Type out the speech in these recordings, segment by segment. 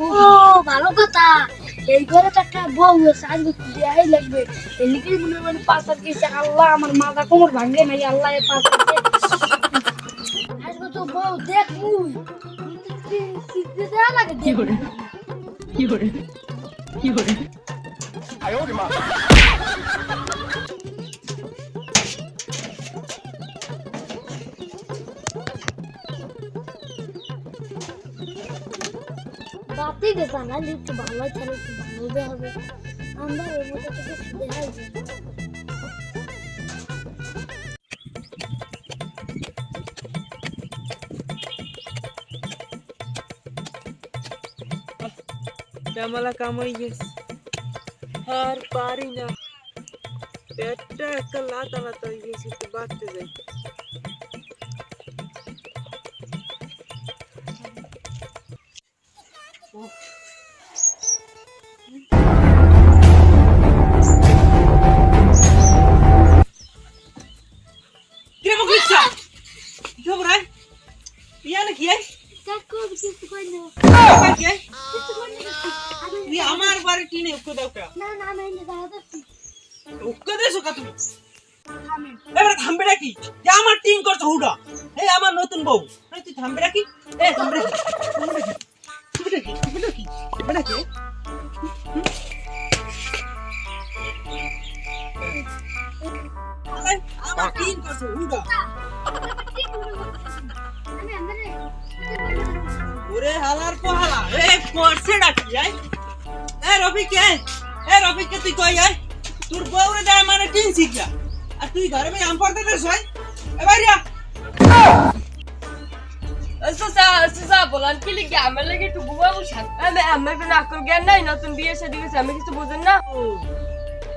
ও ভালো কথা। এই ঘরে তো একটা বউ আছে আজকে দেয়াই লাগবে? এদিকে মনে মানে পাঁচ হাত গেছে। আল্লাহ আমার মাথা কোমর ভাঙে নাই আল্লাহ এ পাঁচ আজকে তো বউ দেখ মুই দেয়া লাগে দেখ বাতি দে বানালে একটু ভালো তাহলে একটু ভালো দেওয়া হবে। আমরা মধ্যে থেকে দেখাই যায় জামালা কামাই গেছে। আর পারি না। পেটটা একটা লাতা লাতা হয়ে গেছে বাড়তে যাই। আমার বাড়ি টিনে উক্কো দাও কা না না আমি এনে দাঁড়া দেখছি উক্কো দেছো কা তুমি এবারে থামবে নাকি যে আমার টিং করছ হুডা এই আমার নতুন বউ তুই থামবে নাকি এ থামবে নাকি থামবে নাকি থামবে নাকি থামবে নাকি আমার টিং করছে আমরা ওরে হালার পোহালা এ করছে নাকি আই এ রফিক এ এ রফিক তুই কই আই তোর বউরে দেয় মানে টিং শিখলা আর তুই ঘরে ভাই আম পড়তে দেছ ভাই এ বাইরিয়া সুসা সুসা বলান কি লিখে? আমার লাগে একটু বুবা বুঝান আমি আমার কোনো আকল জ্ঞান নাই নতুন বিয়ে শাদী হয়েছে আমি কিছু বুঝেন না।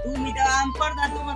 তুমি তো আম পর্দা তোমার